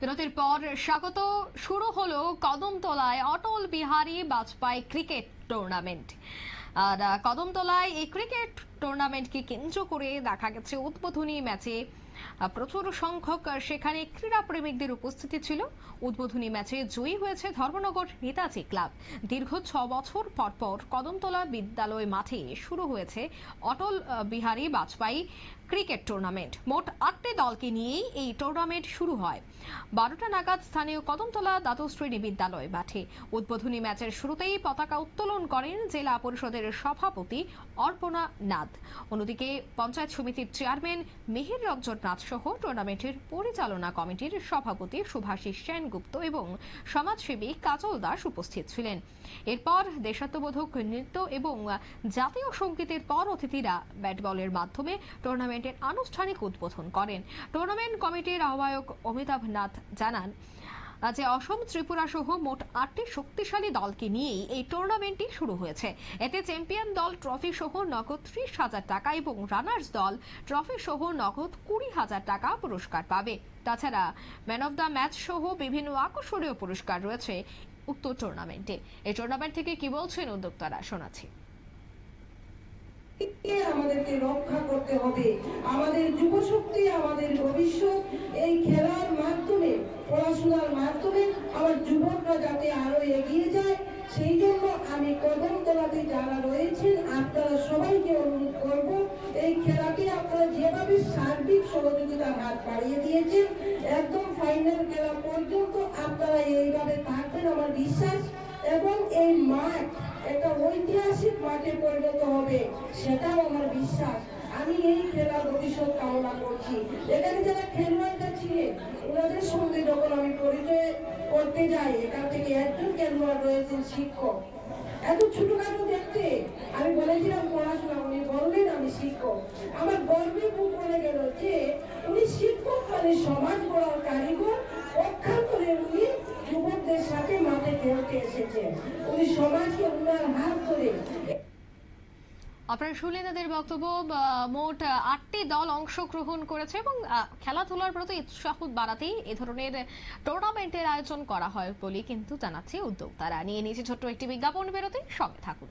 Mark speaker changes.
Speaker 1: বিরতির পর স্বাগত। শুরু হলো কদমতলায় অটল বিহারী বাজপেয়ী ক্রিকেট টুর্নামেন্ট আর কদমতলায় এই ক্রিকেট টুর্নামেন্টকে কেন্দ্র করে দেখা গেছে উদ্বোধনী ম্যাচে প্রচুর সংখ্যক সেখানে ক্রীড়া প্রেমিকদের উপস্থিতি ছিল। উদ্বোধনী ম্যাচে জয়ী হয়েছে ধর্মনগর নেতাজি ক্লাব। দীর্ঘ ছ বছর পর পর কদমতলা বিদ্যালয় মাঠে শুরু হয়েছে অটল বিহারী বাজপেয়ী ক্রিকেট টুর্নামেন্ট। মোট আটটি দলকে নিয়েই এই টুর্নামেন্ট শুরু হয়। বারোটা নাগাদ স্থানীয় কদমতলা দ্বাদশ শ্রেণি বিদ্যালয় মাঠে। উদ্বোধনী ম্যাচের শুরুতেই পতাকা উত্তোলন করেন জেলা পরিষদের সভাপতি অর্পণা নাথ। অন্যদিকে পঞ্চায়েত সমিতির চেয়ারম্যান মিহির রঞ্জন নাথ সহ টুর্নামেন্টের পরিচালনা কমিটির সভাপতি সুভাষিস সেনগুপ্ত এবং সমাজসেবী কাজল দাস উপস্থিত ছিলেন। এরপর দেশাত্মবোধক নৃত্য এবং জাতীয় সঙ্গীতের পর অতিথিরা ব্যাট বলের মাধ্যমে টুর্নামেন্টের আনুষ্ঠানিক উদ্বোধন করেন। টুর্নামেন্ট কমিটির আহ্বায়ক অমিতাভ নাথ জানান আহ, যে অসম ত্রিপুরা সহ মোট আটটি শক্তিশালী দলকে নিয়েই এই টুর্নামেন্টটি শুরু হয়েছে। এতে চ্যাম্পিয়ন দল ট্রফি সহ নগদ ত্রিশ হাজার টাকা এবং রানার্স দল ট্রফি সহ নগদ কুড়ি হাজার টাকা পুরস্কার পাবে। তাছাড়া ম্যান অব দ্য ম্যাচ সহ বিভিন্ন আকর্ষণীয় পুরস্কার রয়েছে উক্ত টুর্নামেন্টে এই টুর্নামেন্ট থেকে কি বলছেন উদ্যোক্তারা? শোনাচ্ছি।
Speaker 2: আমাদেরকে রক্ষা করতে হবে। আমাদের যুবশক্তি আমাদের ভবিষ্যৎ এই মাধ্যমে পড়াশোনার মাধ্যমে আমার যুবকরা যাতে আরও এগিয়ে যায়, সেই জন্য আমি কদমতলাতে যারা রয়েছেন, আপনারা সবাইকে অনুরোধ করব, এই খেলাকে আপনারা যেভাবে সার্বিক সহযোগিতার হাত বাড়িয়ে দিয়েছেন, একদম ফাইনাল খেলা পর্যন্ত আপনারা এইভাবে থাকবেন আমার বিশ্বাস। এবং এই মাঠ একটা ঐতিহাসিক মাঠে পরিণত হবে, সেটাও আমার বিশ্বাস। আমি এই খেলার ভবিষ্যৎ কামনা করছি। এখানে যারা খেলোয়াড়রা ছিলেন, ওনাদের সঙ্গে যখন আমি পরিচয় করতে যাই, এখান থেকে একজন খেলোয়াড় রয়েছেন শিক্ষক। এত ছোটখাটো দেখতে আমি বলেছিলাম পড়াশোনা, উনি বললেন আমি শিক্ষক। আমার গর্বে বুক বলে গেল যে উনি শিক্ষক মানে সমাজ গড়ার কারিগর পক্ষান্তরে উনি যুবকদের সাথে মাঠে খেলতে এসেছেন। উনি সমাজকে উনার হাত ধরে
Speaker 1: আপনারা শুনলেন তাদের বক্তব্য মোট আটটি দল অংশগ্রহণ করেছে এবং খেলাধুলার প্রতি উৎসাহ বাড়াতেই এ ধরনের টুর্নামেন্টের আয়োজন করা হয় বলে কিন্তু জানাচ্ছে উদ্যোক্তারা। নিয়ে নিয়েছে ছোট্ট একটি বিজ্ঞাপন বেরোতে সঙ্গে থাকুন।